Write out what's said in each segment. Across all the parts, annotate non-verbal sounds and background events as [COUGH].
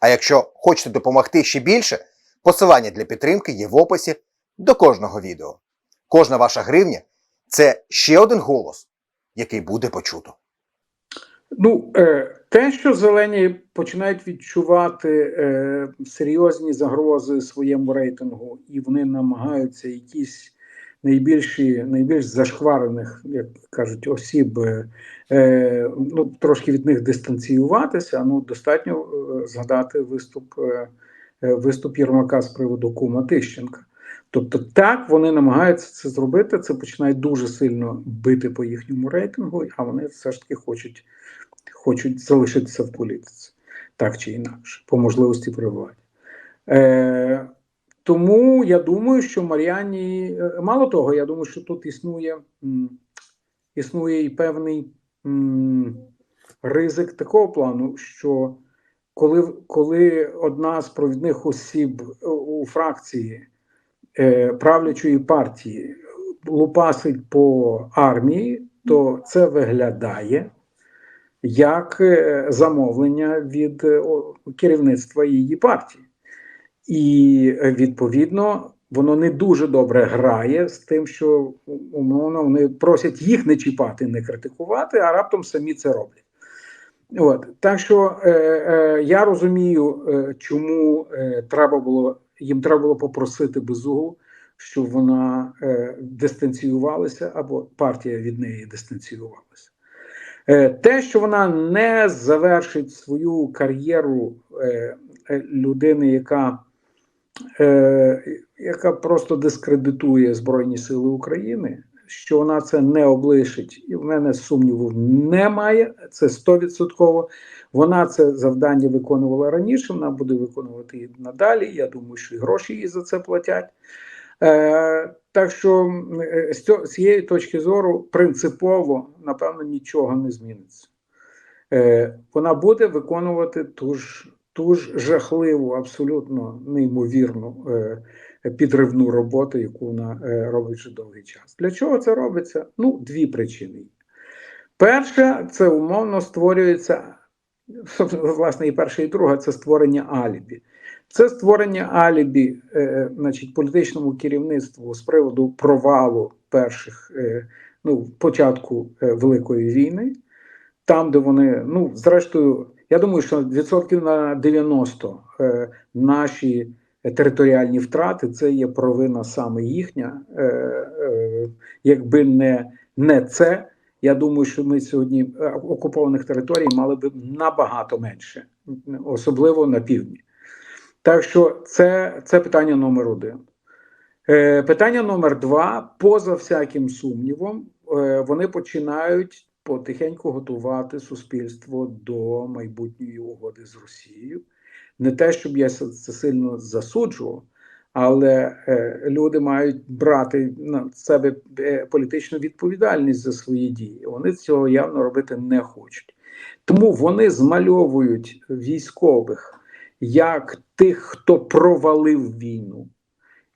А якщо хочете допомогти ще більше, посилання для підтримки є в описі до кожного відео. Кожна ваша гривня це ще один голос, який буде почуто. Ну, е, те, що зелені починають відчувати е, серйозні загрози своєму рейтингу, і вони намагаються якісь найбільші, найбільш зашкварених, як кажуть, осіб, е, е, ну трошки від них дистанціюватися. Ну, достатньо е, згадати виступ, виступ Єрмака з приводу кума Тищенка. Тобто, так вони намагаються це зробити. Це починає дуже сильно бити по їхньому рейтингу, а вони все ж таки хочуть хочуть залишитися в політиці, так чи інакше, по можливості при владі. Тому я думаю, що Мар'яні, е, мало того, я думаю, що тут існує, існує і певний ризик такого плану, що коли, коли одна з провідних осіб у фракції е, правлячої партії лупасить по армії, то це виглядає як е, замовлення від е, керівництва її партії. І е, відповідно воно не дуже добре грає з тим, що умовно вони просять їх не чіпати, не критикувати, а раптом самі це роблять. От так що е, е, я розумію, е, чому е, треба було їм треба було попросити безугу, щоб вона е, дистанціювалася, або партія від неї дистанціювалася. Е, те, що вона не завершить свою кар'єру е, е, людини, яка е, яка просто дискредитує Збройні Сили України, що вона це не облишить, і в мене сумніву немає. Це стовідсотково. Вона це завдання виконувала раніше, вона буде виконувати і надалі. Я думаю, що і гроші їй за це платять. Е, Так що е, з цієї точки зору принципово, напевно, нічого не зміниться. Е, Вона буде виконувати ту ж ту ж жахливу, абсолютно неймовірну е, підривну роботу, яку вона е, робить вже довгий час. Для чого це робиться? Ну, дві причини. Перша, це умовно створюється, [LAUGHS] власне, і перша, і друга це створення алібі. Це створення алібі, е, значить, політичному керівництву з приводу провалу перших е, ну, початку е, Великої війни, там, де вони, ну, зрештою, я думаю, що відсотків на 90 е, наші територіальні втрати це є провина саме їхня. Е, е, якби не, не це, я думаю, що ми сьогодні окупованих територій мали б набагато менше, особливо на півдні. Так що це, це питання номер один. Питання номер два: поза всяким сумнівом, вони починають потихеньку готувати суспільство до майбутньої угоди з Росією. Не те, щоб я це сильно засуджував, але е, люди мають брати на себе е, політичну відповідальність за свої дії. Вони цього явно робити не хочуть. Тому вони змальовують військових як тих, хто провалив війну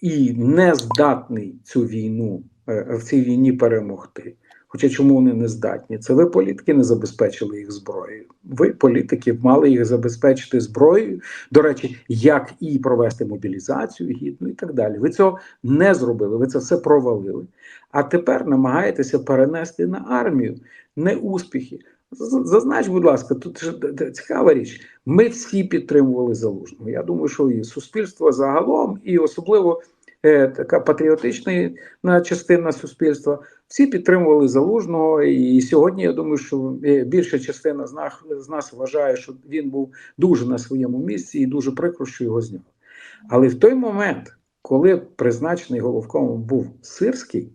і не здатний цю війну е, в цій війні перемогти. Хоча чому вони не здатні? Це ви, політики, не забезпечили їх зброєю. Ви, політики, мали їх забезпечити зброєю. До речі, як і провести мобілізацію гідну і так далі. Ви цього не зробили, ви це все провалили. А тепер намагаєтеся перенести на армію не успіхи. Зазнач, будь ласка, тут цікава річ. Ми всі підтримували залужного. Я думаю, що і суспільство загалом, і особливо е, така патріотична частина суспільства, всі підтримували залужного. І сьогодні я думаю, що е, більша частина з нас, з нас вважає, що він був дуже на своєму місці і дуже прикро, що його зняли. Але в той момент, коли призначений головкомом був Сирський,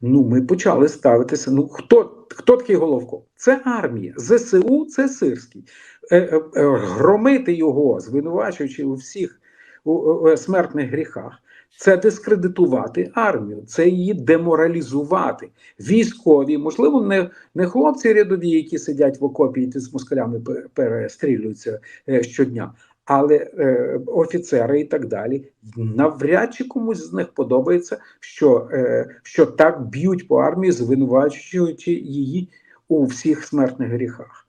ну ми почали ставитися. Ну хто? Хто такий головко? Це армія. ЗСУ це Сирський. е, е, е, громити його, звинувачуючи у всіх у, у, у смертних гріхах. Це дискредитувати армію, це її деморалізувати. Військові, можливо, не, не хлопці рядові, які сидять в окопі і з москалями перестрілюються е, щодня, але е, офіцери і так далі. Навряд чи комусь з них подобається, що, е, що так б'ють по армії, звинувачуючи її у всіх смертних гріхах.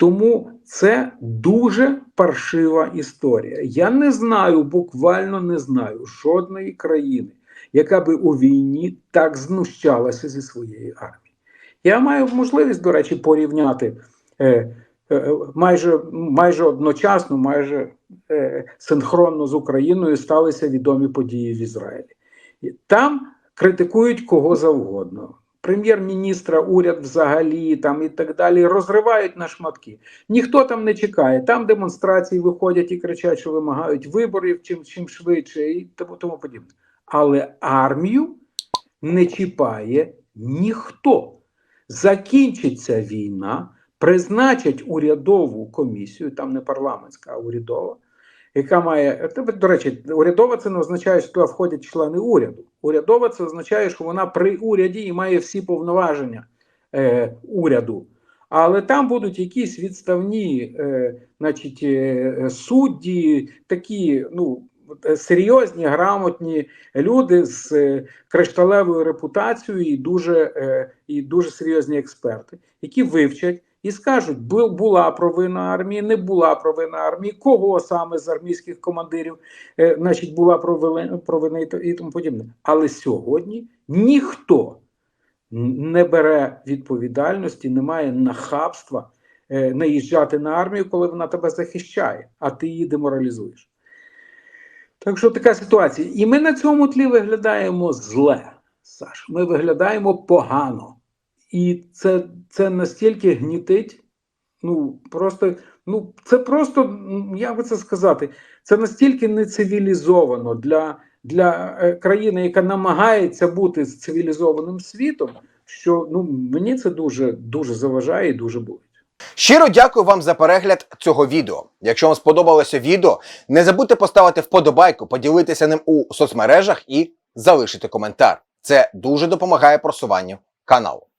Тому це дуже паршива історія. Я не знаю, буквально не знаю жодної країни, яка би у війні так знущалася зі своєї армії. Я маю можливість, до речі, порівняти е, е, майже, майже одночасно, майже е, синхронно з Україною сталися відомі події в Ізраїлі. Там критикують кого завгодно. Прем'єр-міністра, уряд взагалі там і так далі розривають на шматки. Ніхто там не чекає. Там демонстрації виходять і кричать, що вимагають виборів чим, чим швидше і тому, тому подібне. Але армію не чіпає ніхто. Закінчиться війна, призначать урядову комісію, там не парламентська, а урядова, яка має до речі, урядова це не означає, що туди входять члени уряду. Урядова це означає, що вона при уряді і має всі повноваження е, уряду. Але там будуть якісь відставні, е, значить, е, судді, такі ну, е, серйозні, грамотні люди з е, кришталевою репутацією і дуже, е, і дуже серйозні експерти, які вивчать і скажуть, бу- була провина армії, не була провина армії, кого саме з армійських командирів е, значить, була провина, і тому подібне. Але сьогодні ніхто не бере відповідальності, не має нахабства е, наїжджати на армію, коли вона тебе захищає, а ти її деморалізуєш. Так що така ситуація. І ми на цьому тлі виглядаємо зле, Саш. Ми виглядаємо погано. І це, це настільки гнітить. Ну, просто, ну, це просто, як би це сказати, це настільки нецивілізовано для, для е, країни, яка намагається бути з цивілізованим світом, що ну, мені це дуже, дуже заважає і дуже болить. Щиро дякую вам за перегляд цього відео. Якщо вам сподобалося відео, не забудьте поставити вподобайку, поділитися ним у соцмережах і залишити коментар. Це дуже допомагає просуванню каналу.